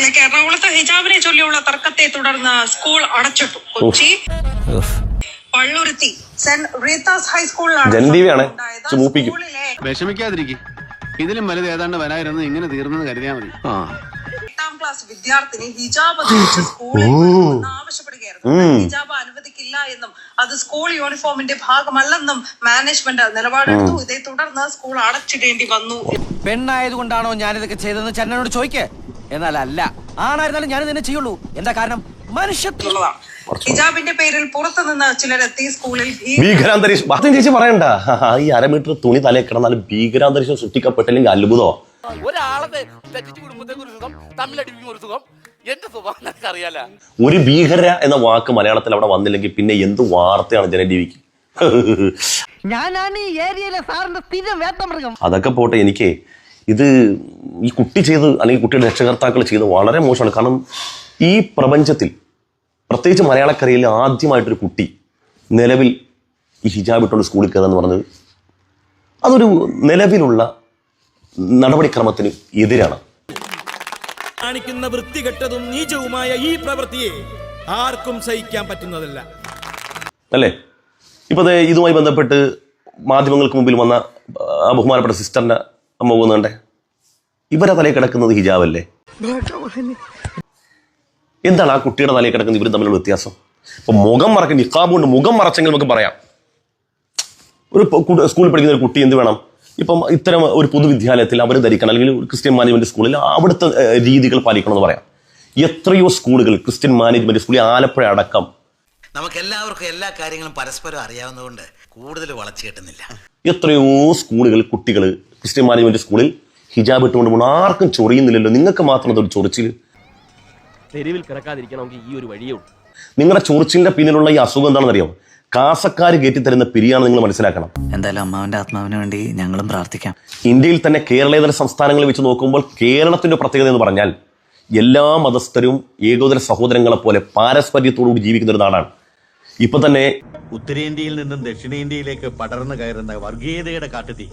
വാർത്തയിലേക്ക് എറണാകുളത്ത് ഹിജാബിനെ ചൊല്ലിയുള്ള തർക്കത്തെ തുടർന്ന് സ്കൂൾ അടച്ചിട്ടു. കൊച്ചി പള്ളുരുത്തി സെന്റ് റീത്താസ് ഹൈസ്കൂളിലാണ് വിഷമിക്കാതിരിക്കും. ഇതിലും വലുത് ഏതാണ്ട് വരായിരുന്നു. ഇങ്ങനെ തീർന്നത് കരുതിയാ മതി. എട്ടാം ക്ലാസ് വിദ്യാർത്ഥിനി ഹിജാബ് ധരിച്ച് സ്കൂളിൽ ആവശ്യപ്പെടുകയായിരുന്നു ഹിജാബ് അനുവദിക്കില്ല എന്നും അത് സ്കൂൾ യൂണിഫോമിന്റെ ഭാഗമല്ലെന്നും മാനേജ്മെന്റ് നിലപാടെടുത്തു. ഇതേ തുടർന്ന് സ്കൂൾ അടച്ചിടേണ്ടി വന്നു. പെണ്ണായതുകൊണ്ടാണോ ഞാനിതൊക്കെ ചെയ്തതെന്ന് ചന്നനോട് ചോദിക്കേ. എന്നാൽ അല്ല ആണായിരുന്നാലും ഞാൻ തന്നെ ചെയ്യുള്ളൂ. എന്താ കാരണം? മനുഷ്യത്വമുള്ളതാണ് ഹിജാബിന്റെ പേരിൽ ചിലരെത്തി സ്കൂളിൽ ഭീ- ഭീകരാന്തരീക്ഷം അതും ചേച്ചി പറയണ്ട. ഈ അരമീറ്റർ തുണി തലയിൽ കിടന്നാലും ഭീകരാന്തരീക്ഷം സൃഷ്ടിക്കപ്പെട്ടില്ലെങ്കിൽ അത്ഭുതമോ? ഒരാളെ ഒരു ഭീകര എന്ന വാക്ക് മലയാളത്തിൽ അവിടെ വന്നില്ലെങ്കിൽ പിന്നെ എന്ത് വാർത്തയാണ് ജനജീവിക്ക്? ഞാനാണ് ഈ ഏരിയയിലെ സാറിന്റെ സ്ഥിരം വേട്ടമൃഗം. അതൊക്കെ പോട്ടെ എനിക്ക്. ഇത് ഈ കുട്ടി ചെയ്ത് അല്ലെങ്കിൽ കുട്ടിയുടെ രക്ഷകർത്താക്കൾ ചെയ്ത് വളരെ മോശമാണ്. കാരണം ഈ പ്രപഞ്ചത്തിൽ പ്രത്യേകിച്ച് മലയാളക്കരയിൽ ആദ്യമായിട്ടൊരു കുട്ടി നിലവിൽ ഈ ഹിജാബ് ഇട്ടുകൊണ്ട് സ്കൂളിൽ കയറുക എന്ന് പറഞ്ഞത് അതൊരു നിലവിലുള്ള നടപടിക്രമത്തിന് എതിരാണ്. കാണിക്കുന്ന വൃത്തികെട്ടതും നീചവുമായ ഈ പ്രവൃത്തിയെ ആർക്കും സഹിക്കാൻ പറ്റുന്നതല്ല. അല്ലേ? ഇപ്പോൾ ഇതുമായി ബന്ധപ്പെട്ട് മാധ്യമങ്ങൾക്ക് മുമ്പിൽ വന്ന ബഹുമാനപ്പെട്ട സിസ്റ്ററിന്റെ അമ്മ പോകുന്നുണ്ടേ? ഇവരെ തലയിൽ കിടക്കുന്നത് ഹിജാബല്ലേ? എന്താണ് ആ കുട്ടിയുടെ തലയിൽ കിടക്കുന്ന ഇവരും തമ്മിലുള്ള വ്യത്യാസം. ഇപ്പൊ മുഖം മറക്ക നിക്കാബ് കൊണ്ട് മുഖം മറച്ചെങ്കിൽ നമുക്ക് പറയാം. ഒരു സ്കൂളിൽ പഠിക്കുന്ന ഒരു കുട്ടി എന്ത് വേണം? ഇപ്പം ഇത്തരം ഒരു പൊതുവിദ്യാലയത്തിൽ അവർ ധരിക്കണം. അല്ലെങ്കിൽ ഒരു ക്രിസ്ത്യൻ മാനേജ്മെന്റ് സ്കൂളിൽ അവിടുത്തെ രീതികൾ പാലിക്കണം എന്ന് പറയാം. എത്രയോ സ്കൂളുകൾ ക്രിസ്ത്യൻ മാനേജ്മെന്റ് സ്കൂളിൽ ആലപ്പുഴ അടക്കം. നമുക്ക് എല്ലാവർക്കും എല്ലാ കാര്യങ്ങളും പരസ്പരം അറിയാവുന്നതുകൊണ്ട് കൂടുതൽ വളച്ചു കെട്ടുന്നില്ല. എത്രയോ സ്കൂളുകൾ കുട്ടികൾ ക്രിസ്ത്യൻ മാനേജ്മെന്റ് സ്കൂളിൽ ഹിജാബ് ഇട്ടുകൊണ്ട് പോകണം ആർക്കും ചൊറിയുന്നില്ലല്ലോ. നിങ്ങൾക്ക് മാത്രം അതൊരു ചൊറിച്ചിൽ? തെരുവിൽ കിടക്കാതിരിക്കണമെങ്കിൽ ഈ ഒരു വഴിയേ ഉള്ളൂ. നിങ്ങളുടെ ചൊറിച്ചിലിന്റെ പിന്നിലുള്ള ഈ അസുഖം എന്താണെന്ന് അറിയാമോ കാസക്കാർ കയറ്റി തരുന്ന പിരിയാണ് നിങ്ങൾ മനസ്സിലാക്കണം. എന്തായാലും അമ്മാവന്റെ ആത്മാവിന് വേണ്ടി ഞങ്ങളും പ്രാർത്ഥിക്കാം. ഇന്ത്യയിൽ തന്നെ കേരളേതര സംസ്ഥാനങ്ങളിൽ വെച്ച് നോക്കുമ്പോൾ കേരളത്തിന്റെ പ്രത്യേകത എന്ന് പറഞ്ഞാൽ എല്ലാ മതസ്ഥരും ഏകോദര സഹോദരങ്ങളെ പോലെ പാരസ്പര്യത്തോടുകൂടി ജീവിക്കുന്ന ഒരു നാടാണ്. ഇപ്പൊ തന്നെ ഉത്തരേന്ത്യയിൽ നിന്നും ദക്ഷിണേന്ത്യയിലേക്ക് പടർന്നു കയറുന്ന വർഗീയതയുടെ കാട്ടുതീ.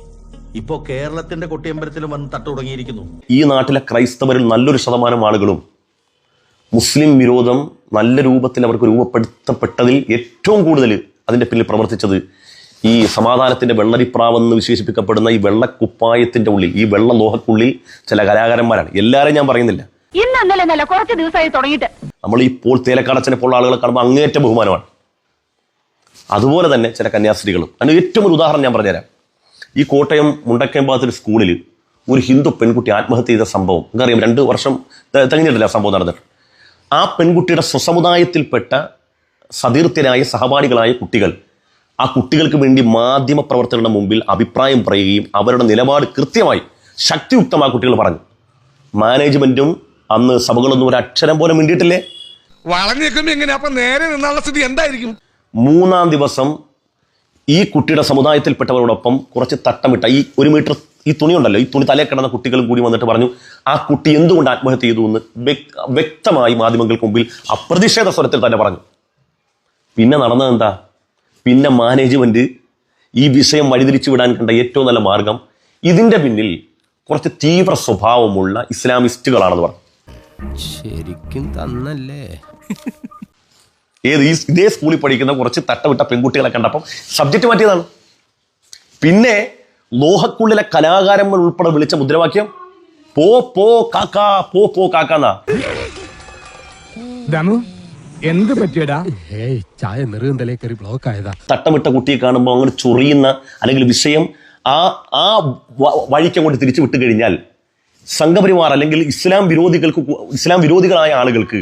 ഇപ്പോ കേരളത്തിന്റെ കൊട്ടിയമ്പലത്തിലും വന്ന് തട്ടു തുടങ്ങിയിരിക്കുന്നു. ഈ നാട്ടിലെ ക്രൈസ്തവരിൽ നല്ലൊരു ശതമാനം ആളുകളും മുസ്ലിം വിരോധം നല്ല രൂപത്തിൽ അവർക്ക് രൂപപ്പെടുത്തപ്പെട്ടതിൽ ഏറ്റവും കൂടുതൽ അതിന്റെ പിന്നിൽ പ്രവർത്തിച്ചത് ഈ സമാധാനത്തിന്റെ വെള്ളരിപ്രാവെന്ന് വിശേഷിപ്പിക്കപ്പെടുന്ന ഈ വെള്ളക്കുപ്പായത്തിന്റെ ഉള്ളിൽ ഈ വെള്ള ലോഹക്കുള്ളിൽ ചില കലാകാരന്മാരാണ്. എല്ലാവരെയും ഞാൻ പറയുന്നില്ല. കുറച്ച് ദിവസമായി തുടങ്ങിയിട്ട്. നമ്മൾ ഇപ്പോൾ തേലക്കാടച്ചനെ പോലുള്ള ആളുകളെ കാണുമ്പോൾ അങ്ങേറ്റ ബഹുമാനമാണ്. അതുപോലെ തന്നെ ചില കന്യാസ്ത്രീകളും. അതിന് ഏറ്റവും ഒരു ഉദാഹരണം ഞാൻ പറഞ്ഞുതരാം. ഈ കോട്ടയം മുണ്ടക്കേമ്പാത്തൊരു സ്കൂളിൽ ഒരു ഹിന്ദു പെൺകുട്ടി ആത്മഹത്യ ചെയ്ത സംഭവം. നിങ്ങൾക്കറിയാം രണ്ട് വർഷം തികഞ്ഞിട്ടില്ല ആ സംഭവം നടന്നിട്ട്. ആ പെൺകുട്ടിയുടെ സ്വസമുദായത്തിൽപ്പെട്ട സതീർത്ഥ്യരായ സഹപാഠികളായ കുട്ടികൾ ആ കുട്ടികൾക്ക് വേണ്ടി മാധ്യമ പ്രവർത്തകരുടെ മുമ്പിൽ അഭിപ്രായം പറയുകയും അവരുടെ നിലപാട് കൃത്യമായി ശക്തിയുക്തം ആ കുട്ടികൾ പറഞ്ഞു. മാനേജ്മെന്റും അന്ന് സഭകളൊന്നും ഒരു അക്ഷരം പോലും മിണ്ടിയിട്ടില്ലേ? വളഞ്ഞേക്കുമ്പോ എങ്ങനെ അപ്പൊ നേരെ നിന്നുള്ള സ്ഥിതി എന്തായിരിക്കും? മൂന്നാം ദിവസം ഈ കുട്ടിയുടെ സമുദായത്തിൽപ്പെട്ടവരോടൊപ്പം കുറച്ച് തട്ടമിട്ട ഈ ഒരു മീറ്റർ ഈ തുണി ഉണ്ടല്ലോ ഈ തുണി തലയിൽ കിടന്ന കുട്ടികളും കൂടി വന്നിട്ട് പറഞ്ഞു ആ കുട്ടി എന്തുകൊണ്ട് ആത്മഹത്യ ചെയ്തു? എന്ന് വ്യക്തമായി മാധ്യമങ്ങൾക്ക് മുമ്പിൽ അപ്രതിഷേധ സ്വരത്തിൽ തന്നെ പറഞ്ഞു. പിന്നെ നടന്നത് എന്താ? പിന്നെ മാനേജ്മെന്റ് ഈ വിഷയം വഴിതിരിച്ചു വിടാൻ കണ്ട ഏറ്റവും നല്ല മാർഗം ഇതിന്റെ പിന്നിൽ കുറച്ച് തീവ്ര സ്വഭാവമുള്ള ഇസ്ലാമിസ്റ്റുകളാണെന്ന് പറഞ്ഞു. ശരിക്കും തന്നല്ലേ? ഏത് ഈ ഇതേ സ്കൂളിൽ പഠിക്കുന്ന കുറച്ച് തട്ടവിട്ട പെൺകുട്ടികളെ കണ്ടപ്പം സബ്ജക്റ്റ് മാറ്റിയതാണ്. പിന്നെ ലോഹക്കുള്ളിലെ കലാകാരന്മാർ ഉൾപ്പെടെ വിളിച്ച മുദ്രാവാക്യം പോ പോ കാക്ക പോ പോ കാക്കാന്നാ. എന്ത് പറ്റിയടാ? ഏയ് ചായ നെറുകന്തലേ കയറി ബ്ലോക്ക് ആയതാ. തട്ടമിട്ട കുട്ടിയെ കാണുമ്പോൾ അങ്ങനെ ചൊറിയുന്ന അല്ലെങ്കിൽ വിഷയം ആ ആ വഴിക്ക് അങ്ങോട്ട് തിരിച്ചു വിട്ടു കഴിഞ്ഞാൽ സംഘപരിവാർ അല്ലെങ്കിൽ ഇസ്ലാം വിരോധികൾക്ക് ഇസ്ലാം വിരോധികളായ ആളുകൾക്ക്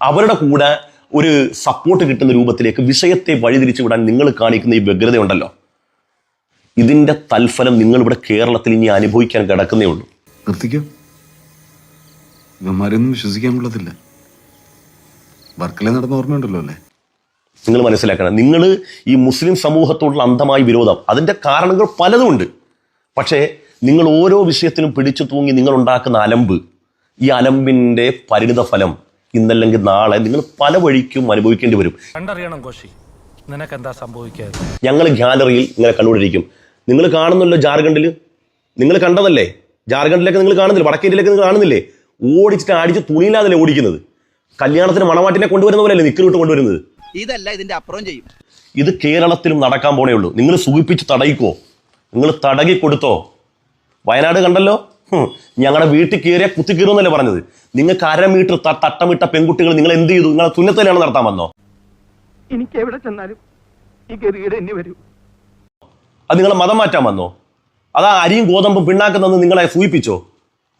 അവരുടെ കൂടെ ഒരു സപ്പോർട്ട് കിട്ടുന്ന രൂപത്തിലേക്ക് വിഷയത്തെ വഴിതിരിച്ചു വിടാൻ നിങ്ങൾ കാണിക്കുന്ന ഈ വ്യഗ്രതയുണ്ടല്ലോ. ഇതിന്റെ തൽഫലം നിങ്ങൾ ഇവിടെ കേരളത്തിൽ ഇനി അനുഭവിക്കാൻ കിടക്കുന്നേ ഉള്ളൂ. നിർത്തിക്കോ ഇവന്മാരൊന്നും വിശ്വസിക്കാൻ കൊള്ളത്തില്ല. വർക്കല നടന്ന ഓർമ്മയുണ്ടല്ലോ അല്ലേ? നിങ്ങൾ മനസ്സിലാക്കണം നിങ്ങൾ ഈ മുസ്ലിം സമൂഹത്തോടുള്ള അന്ധമായ വിരോധം അതിന്റെ കാരണങ്ങൾ പലതുമുണ്ട്. പക്ഷേ നിങ്ങൾ ഓരോ വിഷയത്തിലും പിടിച്ചു തൂങ്ങി നിങ്ങൾ ഉണ്ടാക്കുന്ന അലമ്പ് ഈ അലമ്പിന്റെ പരിണിത ഫലം ഇന്നല്ലെങ്കിൽ നാളെ നിങ്ങൾ പല വഴിക്കും അനുഭവിക്കേണ്ടി വരും. കണ്ടറിയണം കോശി നിനക്ക് എന്താ സംഭവിക്കാതെ ഞങ്ങൾ ഗാലറിയിൽ ഇങ്ങനെ കണ്ടുകൊണ്ടിരിക്കും. നിങ്ങൾ കാണുന്നല്ലോ ജാർഖണ്ഡിൽ നിങ്ങൾ കണ്ടതല്ലേ? ജാർഖണ്ഡിലേക്ക് നിങ്ങൾ കാണുന്നില്ല? വടക്കേ ഇന്ത്യയിലേക്ക് നിങ്ങൾ കാണുന്നില്ലേ? ഓടിച്ചിട്ട് അടിച്ച് തുണിയില്ലാതല്ലേ ഓടിക്കുന്നത്? കല്യാണത്തിന് മണവാട്ടിനെ കൊണ്ടുവരുന്ന പോലെയല്ലേ നിക്കറിട്ട് കൊണ്ടുവരുന്നത്? ഇതല്ല ഇതിന്റെ അപ്പുറം ചെയ്യും. ഇത് കേരളത്തിലും നടക്കാൻ പോണേ ഉള്ളൂ. നിങ്ങൾ സുഖിപ്പിച്ച് തടയിക്കോ. നിങ്ങൾ തടകി കൊടുത്തോ വയനാട് കണ്ടല്ലോ? ഞങ്ങളുടെ വീട്ടിൽ കയറിയ കുത്തി കയറുന്നല്ലേ പറഞ്ഞത്? നിങ്ങൾക്ക് അര മീറ്റർ ത- തട്ടമിട്ട പെൺകുട്ടികൾ നിങ്ങൾ എന്ത് ചെയ്തു? നിങ്ങളെ തുന്നത്തലാണ് നടത്താൻ വന്നോ? എനിക്ക് എവിടെ ചെന്നാലും ഈ ഗതികേട് എന്നെ വരൂ. അത് നിങ്ങളെ മതം മാറ്റാൻ വന്നോ? അതാ അരിയും ഗോതമ്പും പിണ്ണാക്കുന്നതെന്ന് നിങ്ങളെ സൂചിപ്പിച്ചോ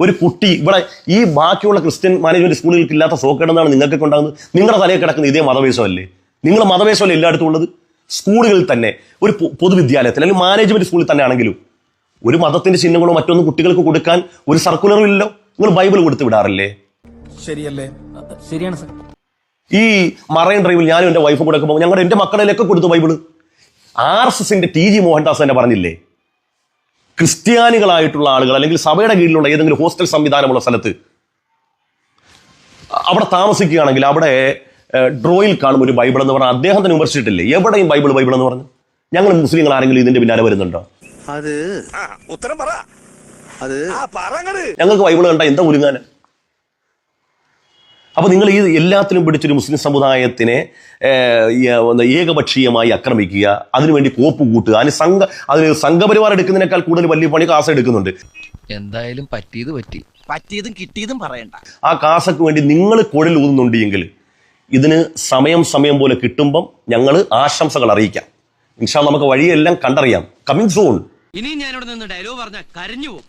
ഒരു കുട്ടി ഇവിടെ ഈ ബാക്കിയുള്ള ക്രിസ്ത്യൻ മാനേജ്മെന്റ് സ്കൂളുകൾക്ക് ഇല്ലാത്ത സോക്കേടെന്നാണ് നിങ്ങൾക്ക് ഉണ്ടാകുന്നത്. നിങ്ങളുടെ തലയിൽ കിടക്കുന്ന ഇതേ മതവേശമല്ലേ നിങ്ങൾ മതവേശമല്ലേ എല്ലായിടത്തും ഉള്ളത്? സ്കൂളുകളിൽ തന്നെ ഒരു പൊതുവിദ്യാലയത്തിൽ അല്ലെങ്കിൽ മാനേജ്മെന്റ് സ്കൂളിൽ തന്നെ ആണെങ്കിലും ഒരു മതത്തിന്റെ ചിഹ്നങ്ങളോ മറ്റൊന്നും കുട്ടികൾക്ക് കൊടുക്കാൻ ഒരു സർക്കുലറും ഇല്ലല്ലോ. നിങ്ങൾ ബൈബിൾ കൊടുത്തു വിടാറില്ലേ? ശരിയല്ലേ? ശരിയാണ് സർ. ഈ മറൈൻ ഡ്രൈവിൽ ഞാനും എന്റെ വൈഫും കൂടെ ഒക്കെ പോകും ഞങ്ങളുടെ എന്റെ മക്കളിലൊക്കെ കൊടുത്തു ബൈബിൾ ആർ എസ് എസിന്റെ ടി ജി മോഹൻദാസ് തന്നെ പറഞ്ഞില്ലേ? ക്രിസ്ത്യാനികളായിട്ടുള്ള ആളുകൾ അല്ലെങ്കിൽ സഭയുടെ കീഴിലുള്ള ഏതെങ്കിലും ഹോസ്റ്റൽ സംവിധാനമുള്ള സ്ഥലത്ത് അവിടെ താമസിക്കുകയാണെങ്കിൽ അവിടെ ഡ്രോയിൽ കാണും ഒരു ബൈബിൾ എന്ന് പറഞ്ഞാൽ അദ്ദേഹം തന്നെ വിമർശിച്ചിട്ടില്ലേ? എവിടെയും ബൈബിൾ ബൈബിൾ എന്ന് പറഞ്ഞു. ഞങ്ങൾ മുസ്ലിങ്ങൾ ആരെങ്കിലും ഇതിന്റെ പിന്നാലെ വരുന്നുണ്ടോ? അത് ഉത്തരം പറ. അത് പറങ്ങട്. ഞങ്ങൾക്ക് ബൈബിൾ കണ്ട എന്താ ഉരുങ്ങാന് അപ്പൊ നിങ്ങൾ ഈ എല്ലാത്തിനും പിടിച്ചൊരു മുസ്ലിം സമുദായത്തിനെ ഏകപക്ഷീയമായി ആക്രമിക്കുക അതിനുവേണ്ടി കോപ്പ് കൂട്ടുക അതിന് സംഘ അതിന് സംഘപരിവാർ എടുക്കുന്നതിനേക്കാൾ കൂടുതൽ വലിയ പണി കാസ എടുക്കുന്നുണ്ട്. എന്തായാലും പറ്റിയത് പറ്റി. പറ്റിയതും കിട്ടിയതും പറയണ്ട. ആ കാസക്ക് വേണ്ടി നിങ്ങൾ കുഴൽ ഊതുന്നുണ്ട് എങ്കിൽ ഇതിന് സമയം സമയം പോലെ കിട്ടുമ്പം ഞങ്ങൾ ആശംസകൾ അറിയിക്കാം. ഇൻഷാ നമുക്ക് വഴിയെല്ലാം കണ്ടറിയാം. കമ്മിങ് സൂൺ ഇനി ഞാനിവിടെ നിന്ന് ഡയലോഗ് പറഞ്ഞാൽ കരഞ്ഞു പോകും.